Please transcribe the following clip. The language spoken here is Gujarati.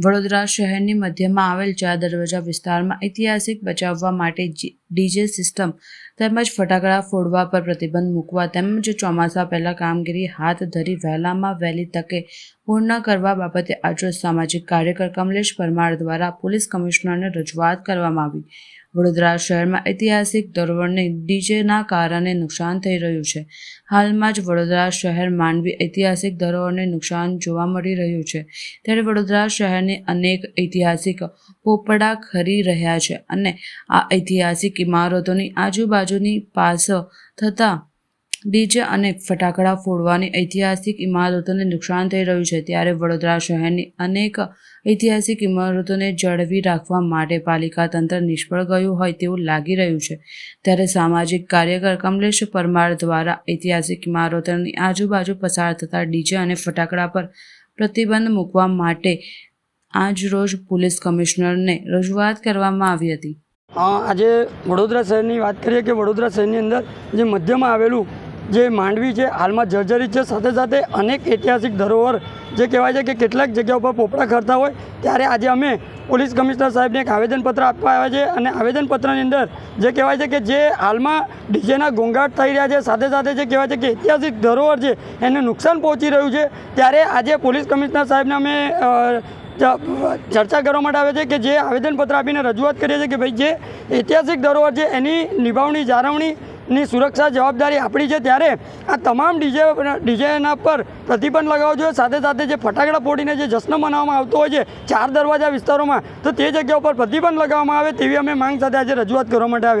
વડોદરા શહેરની મધ્યમાં આવેલ ચાર દરવાજા વિસ્તારમાં ઐતિહાસિક બચાવવા માટે જી- ડીજે સિસ્ટમ તેમજ ફટાકડા ફોડવા પર પ્રતિબંધ મૂકવા તેમજ ચોમાસા પહેલા કામગીરી હાથ ધરી વહેલામાં વહેલી તકે પૂર્ણ કરવા બાબતે આજરોજ સામાજિક કાર્યકર કમલેશ પરમાર દ્વારા પોલીસ કમિશનરને રજૂઆત કરવામાં આવી. વડોદરા શહેરમાં ઐતિહાસિક ધોરણને ડીજેના કારણે નુકસાન થઈ રહ્યું છે. હાલમાં જ વડોદરા શહેર માનવી ઐતિહાસિક ધરોહરને નુકસાન જોવા મળી રહ્યું છે. ત્યારે વડોદરા શહેરની અનેક ઐતિહાસિક પોપડા ખરી રહ્યા છે અને આ ઐતિહાસિક ઇમારતોની આજુબાજુની પાસ થતા ડીજે અને ફટાકડા ફોડવાની ઐતિહાસિક ઇમારતોને નુકસાન થઈ રહ્યું છે. ત્યારે વડોદરા શહેરની અનેક ઐતિહાસિક ઇમારતોને જાળવી રાખવા માટે પાલિકા તંત્ર નિષ્ફળ ગયું હોય તેવું લાગી રહ્યું છે. ત્યારે સામાજિક કાર્યકર કમલેશ પરમાર દ્વારા ઐતિહાસિક ઇમારતોની આજુબાજુ પસાર થતા ડીજે અને ફટાકડા પર પ્રતિબંધ મૂકવા માટે આજરોજ પોલીસ કમિશનરને રજૂઆત કરવામાં આવી હતી. આજે વડોદરા શહેરની વાત કરીએ કે વડોદરા શહેરની અંદર જે મધ્યમાં આવેલું જે માંડવી છે, હાલમાં જર્જરિત છે, સાથે સાથે અનેક ઐતિહાસિક ધરોહર જે કહેવાય છે કે કેટલાક જગ્યા ઉપર પોપડા ખરતા હોય, ત્યારે આજે અમે પોલીસ કમિશનર સાહેબને એક આવેદનપત્ર આપવા આવ્યા છે અને આવેદનપત્રની અંદર જે કહેવાય છે કે જે હાલમાં ડીજેના ઘોંઘાટ થઈ રહ્યા છે, સાથે સાથે જે કહેવાય છે કે ઐતિહાસિક ધરોહર છે, એને નુકસાન પહોંચી રહ્યું છે, ત્યારે આજે પોલીસ કમિશનર સાહેબને અમે ચર્ચા કરવા માટે આવે છે કે જે આવેદનપત્ર આપીને રજૂઆત કરીએ છીએ કે ભાઈ જે ઐતિહાસિક ધરોહર છે એની નિભાવણી, જાળવણીની સુરક્ષા જવાબદારી આપણી છે, ત્યારે આ તમામ ડીજે, ડીજેના પર પ્રતિબંધ લગાવવો જોઈએ. સાથે સાથે જે ફટાકડા ફોડીને જે જશ્ન મનાવવામાં આવતો હોય છે, ચાર દરવાજા વિસ્તારોમાં, તો તે જગ્યા ઉપર પ્રતિબંધ લગાવવામાં આવે તેવી અમે માંગ સાથે આજે રજૂઆત કરવા માટે આવે